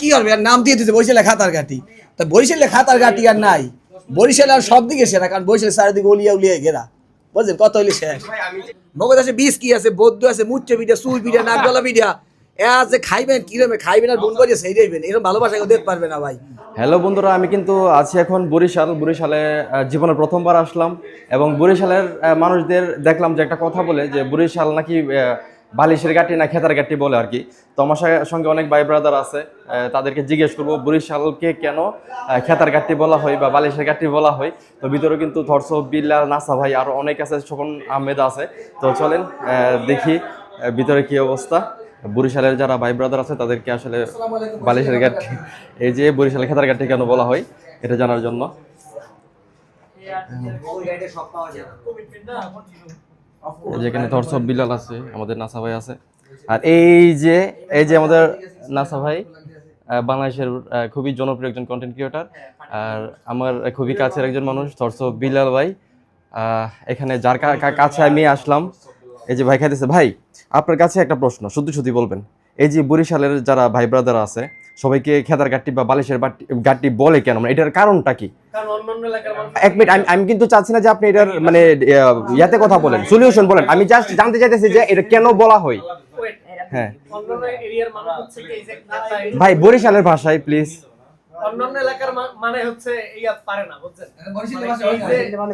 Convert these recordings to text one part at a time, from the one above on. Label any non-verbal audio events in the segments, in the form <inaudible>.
কি আর নাম দিয়ে দিতে বরিশালে খাতার ঘাটি। তা বরিশালে খাতার ঘাটি আর নাই। আর সব দিকে সেরা, কারণ চারিদিকে উলিয়া ঘেরা। বুঝলেন? কত হইলে শেষ? মগজ আছে কি আছে, বৌদ্ধ আছে, মুচ্চ পিঠা পিঠা পিঠা। সেই দেবেন এরকম ভালোবাসা দেখতে পারবে না ভাই। হ্যালো বন্ধুরা, আমি কিন্তু আছি এখন বরিশাল। বরিশালে জীবনে প্রথমবার আসলাম এবং বরিশালের মানুষদের দেখলাম যে একটা কথা বলে যে বরিশাল নাকি বালিশের গাটি না খেতার গাটি বলে আর কি। তো আমার সঙ্গে অনেক ভাই ব্রাদার আছে তাদেরকে জিজ্ঞেস করব বরিশালকে কেন খেতার গাটি বলা হয় বা বালিশের গাটি বলা হয়? তো ভিতরে কিন্তু ধর্ষ বিল্লাল নাসা ভাই আরও অনেক আছে শোভন আহমেদ আছে। তো চলেন দেখি ভিতরে কি অবস্থা। বরিশালের যারা ভাই ব্রাদার আছে তাদেরকে আসলে বালিশের গাঠি এই যে বরিশালের খেতার গাঠি কেন বলা হয় এটা জানার জন্য। এই যে এখানে ধর্ষব বিলাল আছে আমাদের নাসা ভাই আছে। আর এই যে এই যে আমাদের নাসা ভাই বাংলাদেশের খুবই জনপ্রিয় একজন কন্টেন্ট ক্রিয়েটার আর আমার খুবই কাছের একজন মানুষ ধর্ষব বিলাল ভাই। এখানে যার কাছে আমি আসলাম। এই যে ভাই খাইতেছে ভাই আপনার কাছে একটা প্রশ্ন শুধু শুধু বলবেন। এই যে বরিশালের যারা ভাই ব্রাদার আছে সবাইকে খেতার গাঠি বা বালিশের বাটি- গাঠি বলে কেন? মানে এটার কারণটা কি? এক মিনিট আমি আমি কিন্তু চাচ্ছি না যে আপনি এটার মানে ইয়াতে কথা বলেন সলিউশন বলেন। আমি জাস্ট জানতে চাইতেছি যে এটা কেন বলা হয়? হ্যাঁ। ভাই বরিশালের ভাষায় প্লিজ অন্যান্য এলাকার মানে হচ্ছে ইয়া পারে না বুঝছেন?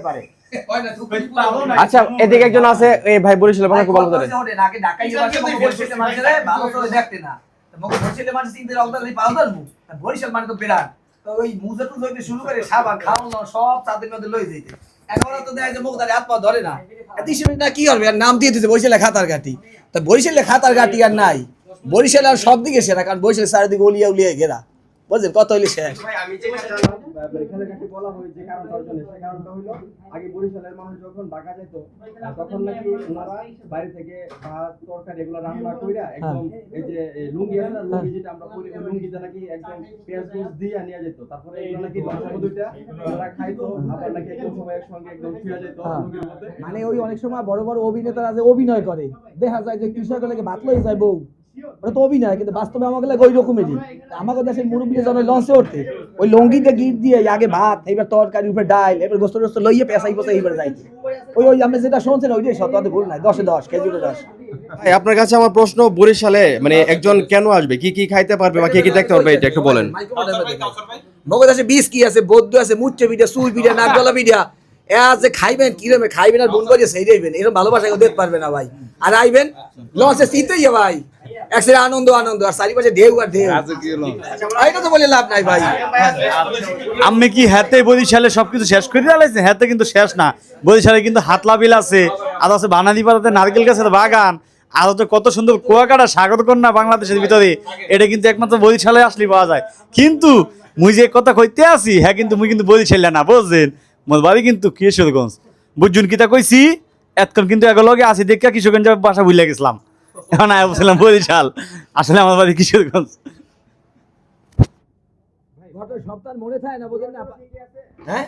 মানে। <laughs> আচ্ছা এদিকে একজন আছে এই ভাই বরিশালের ভাষা খুব ভালো ঢাকায় দেখতে না। তো মগজ বরিশালের মানুষ বরিশাল মানে তো বিরাট। তো ওই মুজা শুরু করে সাবান সব মধ্যে লই যাইতে। একবার তো দেয় মুখ পা ধরে না। না কি আর নাম দিয়ে দিতে বরিশালে খাতার ঘাটি। বরিশালে খাতার আর নাই। বরিশালে আর সব দিকে সেরা, কারণ বরিশালের চারিদিকে উলিয়া উলিয়া ঘেরা। বুঝলেন কত হইলে শেষ। আগে বরিশালের মানুষ যখন ঢাকা যেত তখন নাকি ওনারা বাইরে থেকে ভাত তরকারি এগুলো রান্না কইরা একদম এই যে এই লুঙ্গি আছে না লুঙ্গি যেটা আমরা পরি ওই লুঙ্গিতে নাকি একদম পেঁয়াজ টেয়াজ দিয়ে নিয়ে যেত। তারপরে এগুলো নাকি লঙ্কা দুইটা ওনারা খাইতো আবার নাকি একদম সবাই একসঙ্গে একদম শুয়ে যেত লুঙ্গির মধ্যে। মানে ওই অনেক সময় বড় বড় অভিনেতারা যে অভিনয় করে দেখা যায় যে কৃষক লাগে ভাত যায় বউ। ওটা তো অভিনয় কিন্তু বাস্তবে আমাকে লাগে ওই রকমেরই। আমাকে দেশের যখন লঞ্চে উঠতে ওই লঙ্গিতে গিট দিয়ে আগে ভাত এবার তরকারি উপরে ডাল এবার গোস্ত টোস্ত লইয়ে পেঁচাই এবার যাইতে ওই ওই আমি যেটা শুনছেন ওইটাই সত্য তাতে ভুল নাই দশে দশ খেজুরে দশ। ভাই আপনার কাছে আমার প্রশ্ন বরিশালে মানে একজন কেন আসবে? কি কি খাইতে পারবে বা কি কি দেখতে পারবে? এটা একটু বলেন। মগজ আছে বিষ কি আছে বৌদ্ধ আছে মুচ্চ পিঠা সুই পিঠা নাকগলা পিঠা। এ আছে খাইবেন কিরমে খাইবেন আর বোন করিয়ে সেই দেবেন এরকম ভালোবাসা দেখতে পারবে না ভাই। আর আইবেন লঞ্চে শীতই ভাই। একসাথে আনন্দ আনন্দ আর চারিপাশে ঢেউ আর ঢেউ। এটা তো বলে লাভ নাই ভাই। আমি কি হাতে বরিশালে সবকিছু শেষ করে দিয়েছে হাতে কিন্তু শেষ না। বরিশালে কিন্তু হাতলা বিল আছে আর আছে বানানি পাড়াতে নারকেল গাছের বাগান আর হচ্ছে কত সুন্দর কুয়াকাটা স্বাগত কন্যা বাংলাদেশের ভিতরে। এটা কিন্তু একমাত্র বরিশালে আসলে পাওয়া যায়। কিন্তু মুই যে কথা কইতে আছি হ্যাঁ কিন্তু মুই কিন্তু বরিশালে না বুঝছেন? মোর বাড়ি কিন্তু কিশোরগঞ্জ। বুঝুন কিতা কইছি? এতক্ষণ কিন্তু লগে আছি দেখে কিশোরগঞ্জ বাসা ভুলে গেছিলাম। এখন আয় বলছিলাম বরিশাল। আসলে আমার বাড়ি কিশোরগঞ্জ। সপ্তাহ মনে থাকে না বোঝেন না। হ্যাঁ?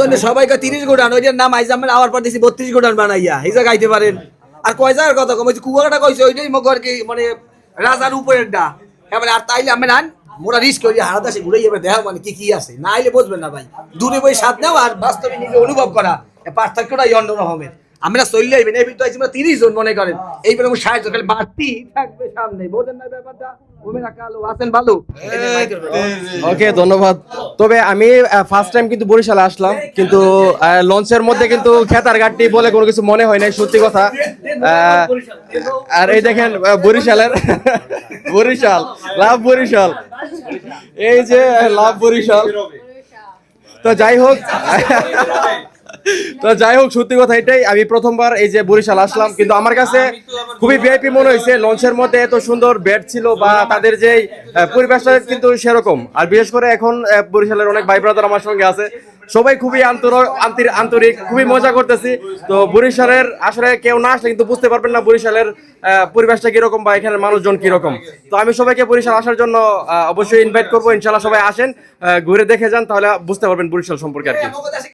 জন্য সবাইকে তিরিশ গোডান ওই নাম আওয়ার পর দিছি বত্রিশ গোডান বানাইয়া আইতে পারেন। আর কয় জায়গার কথা কম কইছে ওইটাই কি মানে রাজার উপরের ডা এবারে আর তাইলে আমি নান মোরা রিস্ক করি হারাতে আসে ঘুরে যাবে দেখা মানে কি কি আছে। না বুঝবেন না ভাই। দূরে বই সাথ নেওয়া আর বাস্তবে নিজে অনুভব করা পার্থক্যটাই অন্য আমরা চললে আইবেন, এই ভিতরে আমরা তিরিশ জন মনে করেন। এইবার আমি সাহায্য বাড়তি থাকবে সামনে। বোঝেন না ব্যাপারটা? ওকে, ধন্যবাদ। তবে আমি ফার্স্ট টাইম কিন্তু বরিশালে আসলাম, কিন্তু লঞ্চের মধ্যে কিন্তু খেতার ঘাটটি বলে কোনো কিছু মনে হয় নাই, সত্যি কথা। আর এই দেখেন বরিশালের, বরিশাল, লাভ বরিশাল। এই যে লাভ বরিশাল। তো যাই হোক। তো যাই হোক, সত্যি কথা এটাই। আমি প্রথমবার এই যে বরিশাল আসলাম, কিন্তু আমার কাছে খুবই ভিআইপি মনে হয়েছে। লঞ্চের মধ্যে এত সুন্দর বেড ছিল বা তাদের যে পরিবেশটা কিন্তু সেরকম। আর বিশেষ করে এখন বরিশালের অনেক ভাই ব্রাদার আমার সঙ্গে আছে। সবাই খুবই আন্তর আন্তরিক আন্তরিক, খুবই মজা করতেছি। তো বরিশালের আসলে কেউ না আসলে কিন্তু বুঝতে পারবেন না বরিশালের পরিবেশটা কীরকম বা এখানের মানুষজন কীরকম। তো আমি সবাইকে বরিশাল আসার জন্য অবশ্যই ইনভাইট করব। ইনশাল্লাহ সবাই আসেন ঘুরে দেখে যান, তাহলে বুঝতে পারবেন বরিশাল সম্পর্কে আর কি।